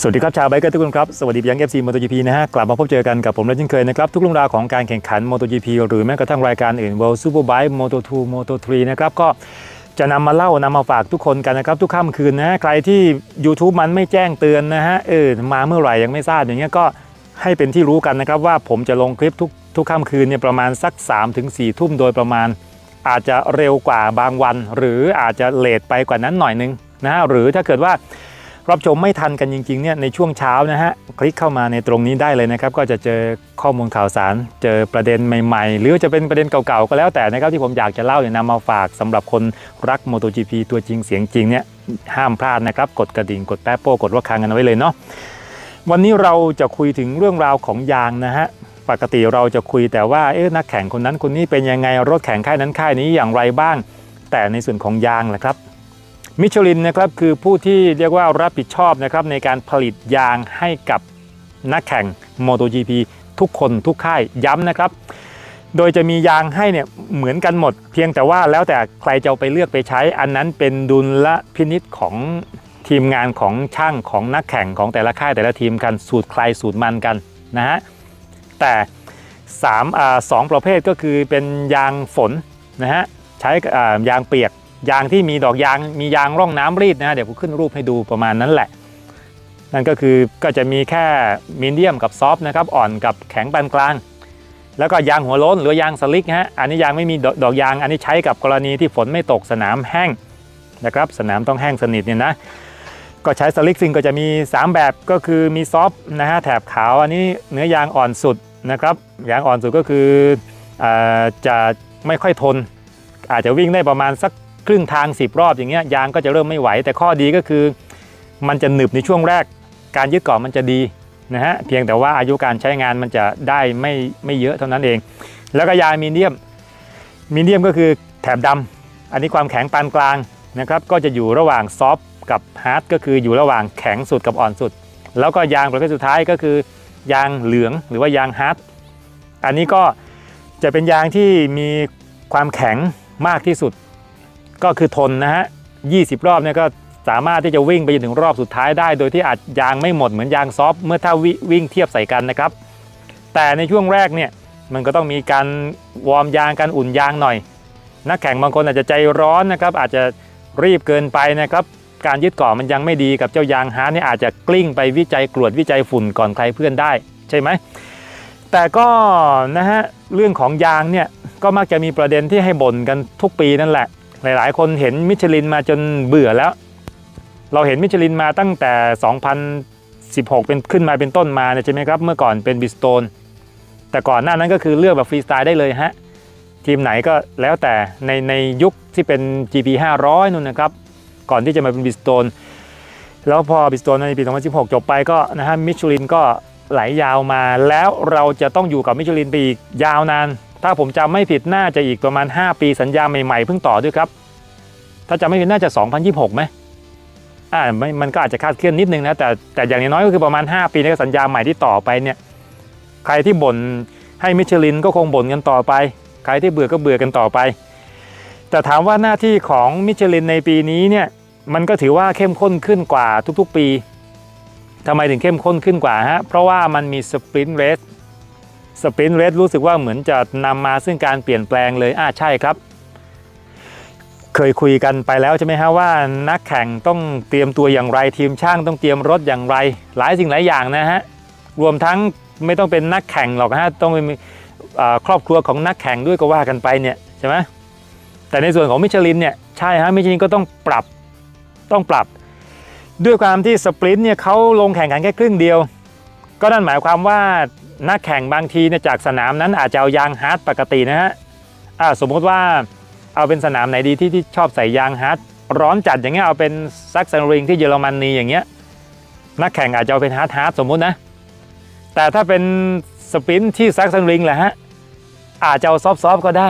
สวัสดีครับชาวไบเกอร์ทุกคนครับ สวัสดีพี่ยังเอฟซีมอเตอร์จีพีนะฮะ กลับมาพบเจอกันกับผมและเช่นเคยนะครับ ทุกเรื่องราวของการแข่งขัน MotoGP หรือแม้กระทั่งรายการอื่น World Superbike Moto2 Moto3 นะครับ ก็จะนำมาเล่านำมาฝากทุกคนกันนะครับ ทุกค่ำคืนนะ ใครที่ YouTube มันไม่แจ้งเตือนนะฮะเออมาเมื่อไหร่ยังไม่ทราบอย่างเงี้ยก็ให้เป็นที่รู้กันนะครับว่าผมจะลงคลิปทุกทุกค่ำคืนเนี่ยประมาณสัก3-4ทุ่มโดยประมาณ อาจจะเร็วกว่าบางวัน หรืออาจจะเลทไปกว่านั้นหน่อยนึงนะฮะหรือถ้าเกิดว่า รับชมไม่ทันกันจริงๆเนี่ยในช่วงเช้านะฮะคลิกเข้ามาในตรงนี้ได้เลยนะครับ ก็จะเจอข้อมูลข่าวสาร เจอประเด็นใหม่ๆ หรือจะเป็นประเด็นเก่าๆก็แล้วแต่นะครับที่ผมอยากจะเล่าเนี่ยนำมาฝากสำหรับคนรัก MotoGP ตัวจริงเสียงจริงเนี่ยห้ามพลาดนะครับ กดกระดิ่งกดแป๊บโป้กดระฆังกันเอาไว้เลยเนาะวันนี้เราจะคุยถึงเรื่องราวของยางนะฮะปกติเราจะคุยแต่ว่าเอ๊ะนักแข่งคนนั้นคนนี้เป็นยังไงรถแข่งค่ายนั้นค่ายนี้อย่างไรบ้าง แต่ในส่วนของยางแหละครับ มิชลินนะครับคือผู้ที่เรียกว่ารับผิดชอบนะครับในการผลิตยางให้กับนักแข่ง MotoGP ทุกคนทุกค่ายย้ำนะครับ โดยจะมียางให้เนี่ยเหมือนกันหมด เพียงแต่ว่าแล้วแต่ใครจะไปเลือกไปใช้อันนั้นเป็นดุลละพินิษของทีมงานของช่างของนักแข่งของแต่ละค่ายแต่ละทีมกันสูตรใครสูตรมันกันนะฮะแต่3อ่าสองประเภทก็คือเป็นยางฝนนะฮะใช้อ่ายางเปียก ยางที่มีดอกยางมียางร่องน้ำรีดนะเดี๋ยวผมขึ้นรูปให้ดูประมาณนั้นแหละ นั่นก็คือก็จะมีแค่มีเดียมกับซอฟนะครับอ่อนกับแข็งปานกลาง แล้วก็ยางหัวโล้นหรือยางสลิกฮะอันนี้ยางไม่มีดอกยางอันนี้ใช้กับกรณีที่ฝนไม่ตกสนามแห้งนะครับสนามต้องแห้งสนิทเนี่ยนะก็ใช้สลิกซิงก็จะมี 3 แบบก็คือมีซอฟนะฮะแถบขาวอันนี้เนื้อยางอ่อนสุดนะครับยางอ่อนสุดก็คืออจะไม่ค่อยทน อาจจะวิ่งได้ประมาณสัก ครึ่งทาง 10 รอบอย่างเงี้ยยางก็จะเริ่มไม่ไหว แต่ข้อดีก็คือ มันจะหนึบในช่วงแรก การยึดเกาะมันจะดีนะฮะเพียงแต่ว่าอายุการใช้งานมันจะได้ไม่ไม่เยอะเท่านั้นเอง แล้วก็ยางมีเดียมมีเดียมก็คือแถบดำอันนี้ความแข็งปานกลางนะครับก็จะอยู่ระหว่างซอฟกับฮาร์ดก็คืออยู่ระหว่างแข็งสุดกับอ่อนสุด แล้วก็ยางประเภทสุดท้ายก็คือยางเหลืองหรือว่ายางฮาร์ดอันนี้ก็จะเป็นยางที่มีความแข็งมากที่สุด ก็คือทนนะฮะ20 รอบเนี่ยก็สามารถที่จะวิ่งไปจนถึงรอบสุดท้ายได้ โดยที่อาจยางไม่หมดเหมือนยางซอฟต์เมื่อถ้าวิวิ่งเทียบใส่กันนะครับ แต่ในช่วงแรกเนี่ยมันก็ต้องมีการวอร์มยางการอุ่นยางหน่อย นักแข่งบางคนอาจจะใจร้อนนะครับ อาจจะรีบเกินไปนะครับ การยึดเกาะมันยังไม่ดีกับเจ้ายางฮาร์ดเนี่ยอาจจะกลิ้งไปวิจัยกรวดวิจัยฝุ่นก่อนใครเพื่อนได้ใช่ไหมแต่ก็นะฮะเรื่องของยางเนี่ยก็มักจะมีประเด็นที่ให้บ่นกันทุกปีนั่นแหละ หลายๆ คนเห็นมิชลินมาจนเบื่อแล้ว เราเห็นมิชลินมาตั้งแต่ 2016 เป็นขึ้นมาเป็นต้นมาเนี่ยใช่ไหมครับ เมื่อก่อนเป็นบิสโตน แต่ก่อนหน้านั้นก็คือเลือกแบบฟรีสไตล์ได้เลยฮะ ทีมไหนก็แล้วแต่ในในยุคที่เป็น GP 500นู่นนะครับ ก่อนที่จะมาเป็นบิสโตน แล้วพอบิสโตนในปี 2016 จบไปก็นะฮะมิชลินก็ไหลยาวมาแล้วเราจะต้องอยู่กับมิชลินไปอีกยาวนาน ถ้าผมจำไม่ผิดน่าจะอีกประมาณ 5 ปีสัญญาใหม่ๆเพิ่งต่อด้วยครับ ถ้าจำไม่ผิดน่าจะ 2026ไหมอ่าไม่มันก็อาจจะคาดเคลื่อนนิดนึงนะแต่แต่อย่างน้อยก็คือประมาณ 5 ปีในสัญญาใหม่ที่ต่อไปเนี่ยใครที่บ่นให้มิชลินก็คงบ่นกันต่อไป ใครที่เบื่อก็เบื่อกันต่อไป แต่ถามว่าหน้าที่ของมิชลินในปีนี้เนี่ยมันก็ถือว่าเข้มข้นขึ้นกว่าทุกๆปีทำไมถึงเข้มข้นขึ้นกว่าฮะเพราะว่ามันมีสปรินต์เรส สปรินต์เรสรู้สึกว่าเหมือนจะนำมาซึ่งการเปลี่ยนแปลงเลยอ่าใช่ครับ เคยคุยกันไปแล้วใช่ไหมฮะว่านักแข่งต้องเตรียมตัวอย่างไรทีมช่างต้องเตรียมรถอย่างไร หลายสิ่งหลายอย่างนะฮะรวมทั้งไม่ต้องเป็นนักแข่งหรอกฮะต้องเป็นครอบครัวของนักแข่งด้วยก็ว่ากันไปเนี่ยใช่ไหมแต่ในส่วนของมิชลินเนี่ยใช่ฮะมิชลินก็ต้องปรับต้องปรับ ด้วยความที่สปรินต์เนี่ยเขาลงแข่งขันแค่ครึ่งเดียว ก็นั่นหมายความว่า นักแข่งบางทีเนี่ยจากสนามนั้นอาจจะเอายางฮาร์ดปกตินะฮะอ่าสมมติว่าเอาเป็นสนามไหนดีที่ที่ชอบใส่ยางฮาร์ดร้อนจัดอย่างเงี้ยเอาเป็นซักซันริงที่เยอรมนีอย่างเงี้ยนักแข่งอาจจะเอาเป็นฮาร์ดฮาร์ดสมมุตินะ แต่ถ้าเป็นสปรินที่ซักซันริงแหละฮะอาจจะเอาซอฟซอฟก็ได้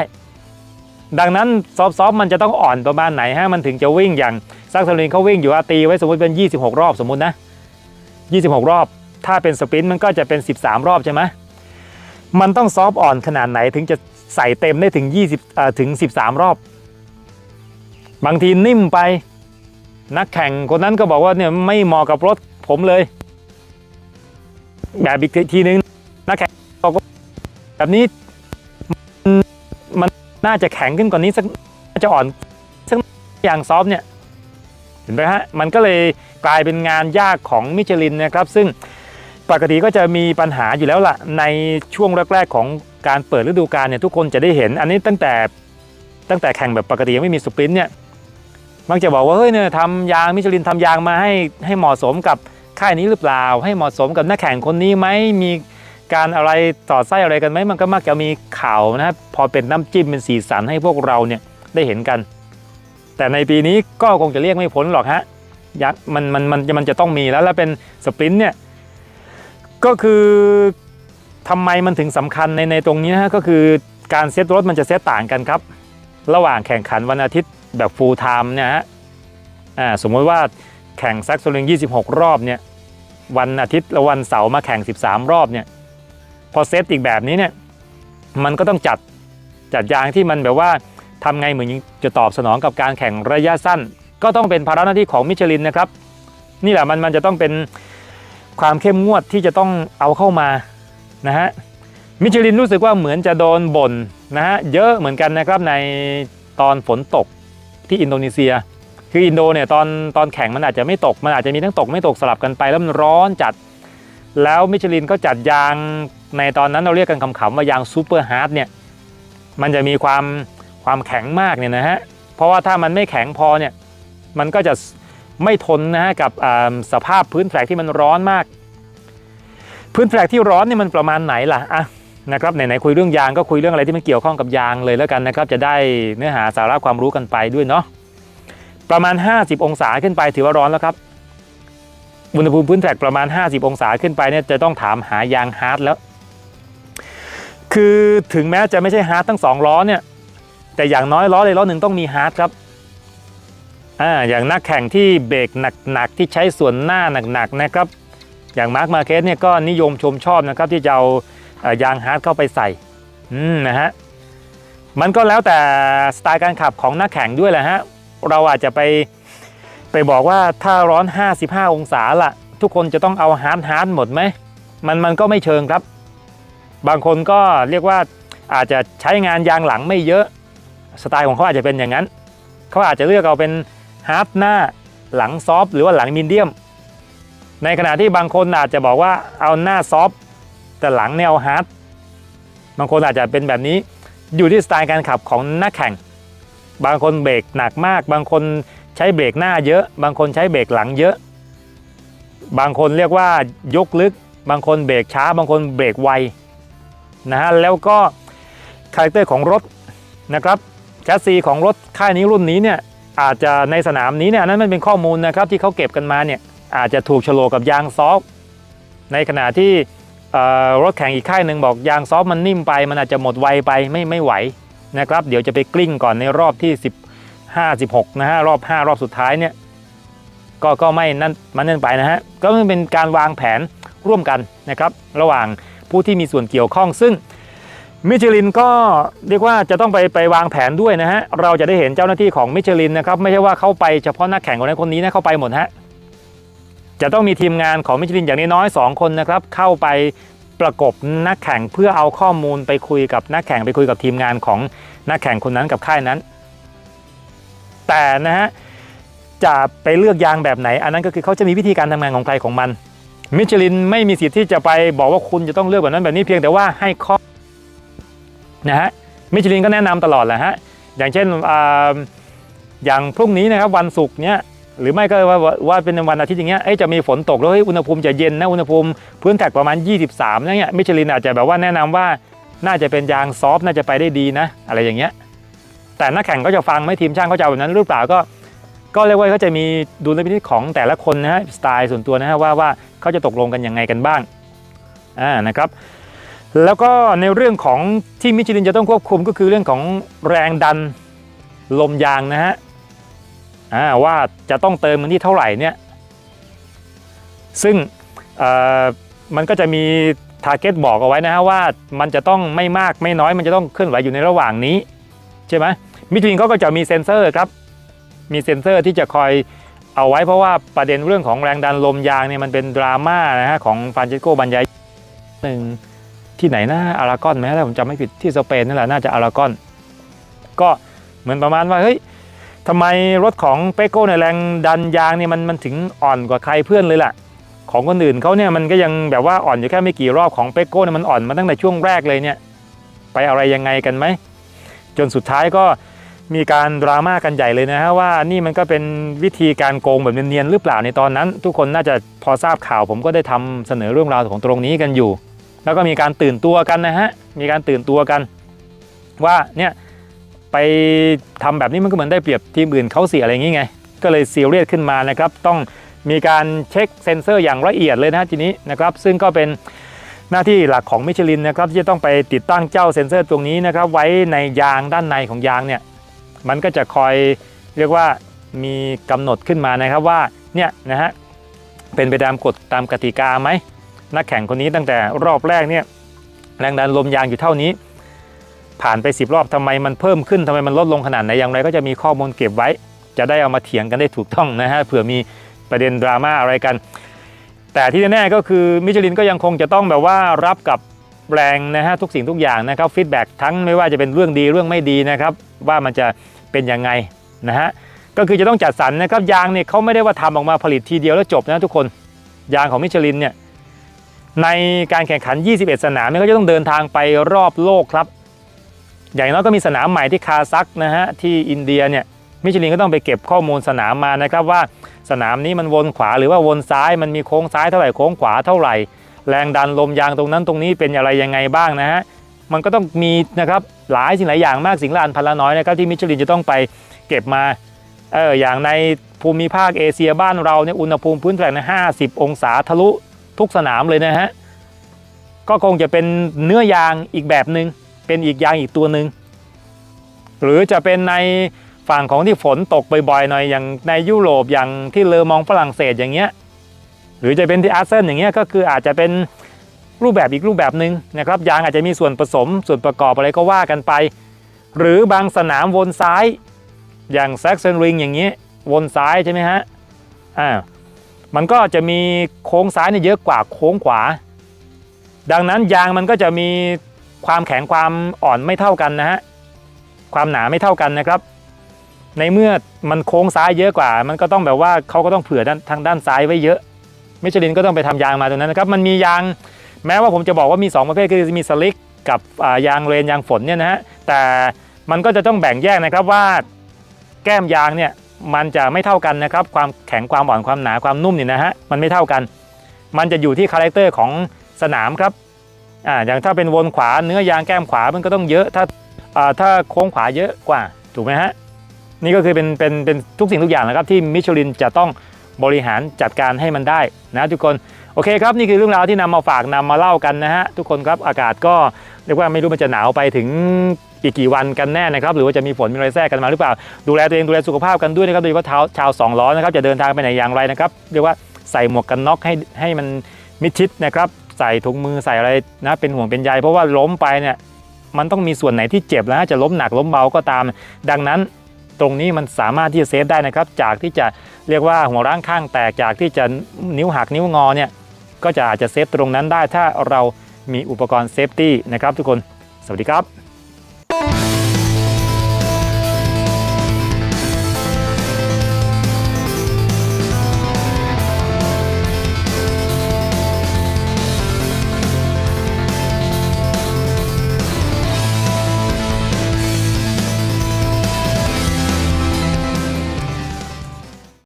ดังนั้นซอฟซอฟมันจะต้องอ่อนประมาณไหนฮะมันถึงจะวิ่งอย่างซักสลินเขาวิ่งอยู่อาตีไว้สมมติเป็น 26 รอบสมมตินะ 26 รอบ ถ้าเป็นสปรินต์มันก็จะเป็น 13 รอบใช่ไหมมันต้องซอฟอ่อนขนาดไหนถึงจะใส่เต็มได้ถึง 20ถึง 13 รอบ บางทีนิ่มไป นักแข่งคนนั้นก็บอกว่าเนี่ยไม่เหมาะกับรถผมเลย แบบอีกทีนึงนักแข่งบอกว่าแบบนี้มันน่าจะแข็งขึ้นกว่านี้สักน่าจะอ่อนสักอย่างซอฟเนี่ยเห็นไหมฮะมันก็เลยกลายเป็นงานยากของมิชลินนะครับ ซึ่ง ปกติก็จะมีปัญหาอยู่แล้วล่ะในช่วงแรกๆของการเปิดฤดูกาลเนี่ยทุกคนจะได้เห็น อันนี้ตั้งแต่ตั้งแต่แข่งแบบปกติยังไม่มีสปรินต์เนี่ยมักจะบอกว่าเฮ้ยเนี่ยทำยางมิชลินทำยางมาให้ให้เหมาะสมกับค่ายนี้หรือเปล่า ให้เหมาะสมกับนักแข่งคนนี้ไหมมีการอะไรต่อไส้อะไรกันไหมมันก็มักจะมีข่าวนะครับพอเป็นน้ำจิ้มเป็นสีสันให้พวกเราเนี่ยได้เห็นกัน แต่ในปีนี้ก็คงจะเรียกไม่พ้นหรอกฮะยักมันมันมันมันจะต้องมีแล้วแล้วเป็นสปรินต์เนี่ย ก็คือทำไมมันถึงสำคัญในในตรงนี้นะฮะก็คือการเซตรถมันจะเซตต่างกันครับ ระหว่างแข่งขันวันอาทิตย์แบบฟูลไทม์เนี่ยฮะอ่าสมมติว่าแข่งซักโซลิง26 รอบเนี่ยวันอาทิตย์และวันเสาร์มาแข่ง 13 รอบเนี่ยพอเซตอีกแบบนี้เนี่ยมันก็ต้องจัดจัดยางที่มันแบบว่าทำไงเหมือนจะตอบสนองกับการแข่งระยะสั้น ก็ต้องเป็นภาระหน้าที่ของมิชลินนะครับ นี่แหละมันมันจะต้องเป็น ความเข้มงวดที่จะต้องเอาเข้ามานะฮะมิชลินรู้สึกว่าเหมือนจะโดนบ่นนะฮะเยอะเหมือนกันนะครับในตอนฝนตกที่อินโดนีเซีย คืออินโดเนี่ยตอนตอนแข่งมันอาจจะไม่ตก มันอาจจะมีทั้งตกไม่ตกสลับกันไปแล้วมันร้อนจัด แล้วมิชลินก็จัดยางในตอนนั้นเราเรียกกันขำๆว่ายางซูเปอร์ฮาร์ดเนี่ยมันจะมีความความแข็งมากเนี่ยนะฮะเพราะว่าถ้ามันไม่แข็งพอเนี่ยมันก็จะ ไม่ทนนะฮะกับสภาพพื้นแฟลกที่มันร้อนมาก พื้นแฟลกที่ร้อนเนี่ยมันประมาณไหนล่ะอะนะครับไหนๆคุยเรื่องยางก็คุยเรื่องอะไรที่มันเกี่ยวข้องกับยางเลยแล้วกันนะครับ จะได้เนื้อหาสาระความรู้กันไปด้วยเนาะประมาณ 50 องศาขึ้นไปถือว่าร้อนแล้วครับอุณหภูมิพื้นแฟลกประมาณ 50 องศาขึ้นไปเนี่ยจะต้องถามหายางฮาร์ดแล้ว คือถึงแม้จะไม่ใช่ฮาร์ดทั้งสองล้อเนี่ยแต่อย่างน้อยล้อเลยล้อหนึ่งต้องมีฮาร์ดครับ อ่าอย่างนักแข่งที่เบรกหนักๆที่ใช้ส่วนหน้าหนักๆนะครับ อย่างมาร์คมาเคสเนี่ยก็นิยมชมชอบนะครับที่จะเอาอ่อยางฮาร์ดเข้าไปใส่อืมนะฮะมันก็แล้วแต่สไตล์การขับของนักแข่งด้วยแหละฮะเราอาจจะไปไปบอกว่าถ้าร้อน 55 องศาล่ะทุกคนจะต้องเอาฮาร์ดฮาร์ดหมดไหมมันมันก็ไม่เชิงครับ บางคนก็เรียกว่าอาจจะใช้งานยางหลังไม่เยอะสไตล์ของเขาอาจจะเป็นอย่างนั้น เขาอาจจะเลือกเอาเป็น ฮาร์ดหน้าหลังซอฟหรือว่าหลังมีเดียม ในขณะที่บางคนอาจจะบอกว่าเอาหน้าซอฟแต่หลังแนวฮาร์ดบางคนอาจจะเป็นแบบนี้อยู่ที่สไตล์การขับของนักแข่ง บางคนเบรกหนักมาก บางคนใช้เบรกหน้าเยอะ บางคนใช้เบรกหลังเยอะ บางคนเรียกว่ายกลึก บางคนเบรกช้า บางคนเบรกไวนะฮะแล้วก็คาแรคเตอร์ของรถนะครับแชสซีของรถค่ายนี้รุ่นนี้เนี่ย อาจจะในสนามนี้เนี่ยนั้นมันเป็นข้อมูลนะครับที่เขาเก็บกันมาเนี่ยอาจจะถูกโฉลกกับยางซอฟในขณะที่รถแข่งอีกค่ายหนึ่งบอกยางซอฟมันนิ่มไป มันอาจจะหมดไวไปไม่ไม่ไหวนะครับ เดี๋ยวจะไปกลิ้งก่อนในรอบที่ 15 16นะฮะรอบ 5 รอบสุดท้ายเนี่ยก็ก็ไม่นั่นมันนั่นไปนะฮะก็เป็นการวางแผนร่วมกันนะครับ ระหว่างผู้ที่มีส่วนเกี่ยวข้องซึ่ง มิชลินก็เรียกว่าจะต้องไปไปวางแผนด้วยนะฮะ เราจะได้เห็นเจ้าหน้าที่ของมิชลินนะครับ ไม่ใช่ว่าเข้าไปเฉพาะนักแข่งคนนั้นคนนี้นะเข้าไปหมดฮะ จะต้องมีทีมงานของมิชลินอย่างน้อยๆสองคนนะครับ เข้าไปประกบนักแข่งเพื่อเอาข้อมูลไปคุยกับนักแข่งไปคุยกับทีมงานของนักแข่งคนนั้นกับค่ายนั้น แต่นะฮะจะไปเลือกยางแบบไหน อันนั้นก็คือเขาจะมีวิธีการทำงานของใครของมัน มิชลินไม่มีสิทธิ์ที่จะไปบอกว่าคุณจะต้องเลือกแบบนั้นแบบนี้เพียงแต่ว่าให้ข้อ นะฮะมิชลินก็แนะนำตลอดแหละฮะอย่างเช่นออย่างพรุ่งนี้นะครับวันศุกร์เนี้ยหรือไม่ก็ว่าว่าเป็นวันอาทิตย์อย่างเงี้ยจะมีฝนตกแล้วอุณหภูมิจะเย็นนะอุณหภูมิพื้นแท็กประมาณ 23นะเนี่ยมิชลินอาจจะแบบว่าแนะนำว่าน่าจะเป็นยางซอฟต์น่าจะไปได้ดีนะ อะไรอย่างเงี้ยแต่นักแข่งก็จะฟังไหมทีมช่างเขาจะแบบนั้นหรือเปล่าก็ ก็เรียกว่าเขาจะมีดูลพินิจของแต่ละคนนะฮะสไตล์ส่วนตัวนะฮะว่าว่าเขาจะตกลงกันยังไงกันบ้างอ่านะครับ แล้วก็ในเรื่องของที่มิชลินจะต้องควบคุมก็คือเรื่องของแรงดันลมยางนะฮะว่าจะต้องเติมมันที่เท่าไหร่เนี่ยซึ่งมันก็จะมีทาร์เก็ตบอกเอาไว้นะฮะว่ามันจะต้องไม่มากไม่น้อย มันจะต้องเคลื่อนไหวอยู่ในระหว่างนี้ใช่ไหมมิชลินเขาก็จะมีเซ็นเซอร์ครับมีเซ็นเซอร์ที่จะคอยเอาไว้เพราะว่าประเด็นเรื่องของแรงดันลมยางเนี่ยมันเป็นดราม่านะฮะของฟรานเชสโกบันยายหนึ่ง ที่ไหนนะอารากอนไหมถ้าผมจำไม่ผิดที่สเปนนั่นแหละน่าจะอารากอน ก็เหมือนประมาณว่าเฮ้ยทำไมรถของเปโก้ในแรงดันยางเนี่ยมันมันถึงอ่อนกว่าใครเพื่อนเลยล่ะ ของคนอื่นเขาเนี่ยมันก็ยังแบบว่าอ่อนอยู่แค่ไม่กี่รอบของเปโก้เนี่ยมันอ่อนมาตั้งแต่ช่วงแรกเลยเนี่ยไปอะไรยังไงกันไหม จนสุดท้ายก็มีการดราม่ากันใหญ่เลยนะฮะว่านี่มันก็เป็นวิธีการโกงแบบเนียนๆหรือเปล่าในตอนนั้น ทุกคนน่าจะพอทราบข่าวผมก็ได้ทำเสนอเรื่องราวของตรงนี้กันอยู่ แล้วก็มีการตื่นตัวกันนะฮะมีการตื่นตัวกัน ว่าเนี่ยไปทำแบบนี้มันก็เหมือนได้เปรียบทีมอื่นเขาเสียอะไรอย่างงี้ไง ก็เลยซีเรียสขึ้นมานะครับ ต้องมีการเช็คเซ็นเซอร์อย่างละเอียดเลยนะทีนี้นะครับ ซึ่งก็เป็นหน้าที่หลักของมิชลินนะครับที่จะต้องไปติดตั้งเจ้าเซ็นเซอร์ตรงนี้นะครับ ไว้ในยางด้านในของยางเนี่ยมันก็จะคอยเรียกว่ามีกำหนดขึ้นมานะครับว่าเนี่ยนะฮะเป็นไปตามกฎตามกติกาไหม นักแข่งคนนี้ตั้งแต่รอบแรกเนี่ยแรงดันลมยางอยู่เท่านี้ ผ่านไป 10 รอบทำไมมันเพิ่มขึ้นทำไมมันลดลงขนาดไหนอย่างไรก็จะมีข้อมูลเก็บไว้ จะได้เอามาเถียงกันได้ถูกต้องนะฮะเผื่อมีประเด็นดราม่าอะไรกัน แต่ที่แน่ๆก็คือมิชลินก็ยังคงจะต้องแบบว่ารับกับแรงนะฮะทุกสิ่งทุกอย่างนะครับฟีดแบ็กทั้งไม่ว่าจะเป็นเรื่องดีเรื่องไม่ดีนะครับว่ามันจะเป็นยังไงนะฮะก็คือจะต้องจัดสรรนะครับยางเนี่ยเขาไม่ได้ว่าทำออกมาผลิตทีเดียวแล้วจบนะทุกคนยางของมิชลินเนี่ย ในการแข่งขัน 21 สนามเนี่ยเขาจะต้องเดินทางไปรอบโลกครับ อย่างน้อยก็มีสนามใหม่ที่คาซักนะฮะที่อินเดียเนี่ยมิชลินก็ต้องไปเก็บข้อมูลสนามมานะครับว่าสนามนี้มันวนขวาหรือว่าวนซ้ายมันมีโค้งซ้ายเท่าไหร่โค้งขวาเท่าไหร่ แรงดันลมยางตรงนั้นตรงนี้เป็นอะไรยังไงบ้างนะฮะมันก็ต้องมีนะครับหลายสิ่งหลายอย่างมากสิ่งละอันพันละน้อยนะครับที่มิชลินจะต้องไปเก็บมาเอออย่างในภูมิภาคเอเชียบ้านเราเนี่ยอุณหภูมิพื้นแผ่นห้าสิบองศาทะลุ ทุกสนามเลยนะฮะก็คงจะเป็นเนื้อยางอีกแบบหนึง่งเป็นอีกยางอีกตัวหนึ่งหรือจะเป็นในฝั่งของที่ฝนตกบ่อยๆหน่อยอย่างในยุโรปอย่างที่เลอมองฝรั่งเศสอย่างเงี้ยหรือจะเป็นที่อาร์เซนอย่างเงี้ยก็คืออาจจะเป็นรูปแบบอีกรูปแบบหนึ่งนะครับยางอาจจะมีส่วนผสมส่วนประกอบอะไรก็ว่ากันไป หรือบางสนามวนซ้าย อย่างแซกเซนริงอย่างนี้ยวนซ้ายใช่ไหมฮะอ่า มันก็จะมีโค้งซ้ายเนี่ยเยอะกว่าโค้งขวา ดังนั้นยางมันก็จะมีความแข็งความอ่อนไม่เท่ากันนะฮะความหนาไม่เท่ากันนะครับ ในเมื่อมันโค้งซ้ายเยอะกว่า มันก็ต้องแบบว่าเขาก็ต้องเผื่อด้านทางด้านซ้ายไว้เยอะมิชลินก็ต้องไปทำยางมาตรงนั้นนะครับ มันมียางแม้ว่าผมจะบอกว่ามี 2 ประเภทคือมีสลิกกับยางเรนยางฝนเนี่ยนะฮะแต่มันก็จะต้องแบ่งแยกนะครับว่าแก้มยางเนี่ย มันจะไม่เท่ากันนะครับ ความแข็งความอ่อนความหนาความนุ่มเนี่ยนะฮะมันไม่เท่ากัน มันจะอยู่ที่คาแรคเตอร์ของสนามครับอ่าอย่างถ้าเป็นวนขวาเนื้อยางแก้มขวามันก็ต้องเยอะถ้าอ่าถ้าโค้งขวาเยอะกว่าถูกไหมฮะนี่ก็คือเป็นเป็นเป็นทุกสิ่งทุกอย่างนะครับที่มิชลินจะต้องบริหารจัดการให้มันได้นะทุกคน โอเคครับนี่คือเรื่องราวที่นำมาฝากนำมาเล่ากันนะฮะทุกคนครับอากาศก็เรียกว่าไม่รู้มันจะหนาวไปถึงอีกกี่วันกันแน่นะครับหรือว่าจะมีฝนมีอะไรแทรกกันมาหรือเปล่า ดูแลตัวเองดูแลสุขภาพกันด้วยนะครับโดยเฉพาะาชาวสองล้อนะครับจะเดินทางไปไหนอย่างไรนะครับเรียกว่าใส่หมวกกันน็อกให้ให้มันมิดชิดนะครับใส่ถุงมือใส่อะไรนะเป็นห่วงเป็นใยเพราะว่าล้มไปเนี่ยมันต้องมีส่วนไหนที่เจ็บแล้วจะล้มหนักล้มเบาก็ตาม ดังนั้นตรงนี้มันสามารถที่จะเซฟได้นะครับ จากที่จะเรียกว่าหัวร่างข้างแตกจากที่จะนิ้วหักนิ้วงอเนี่ย ก็จะอาจจะเซฟตรงนั้นได้ถ้าเรามีอุปกรณ์เซฟตี้นะครับทุกคน สวัสดีครับ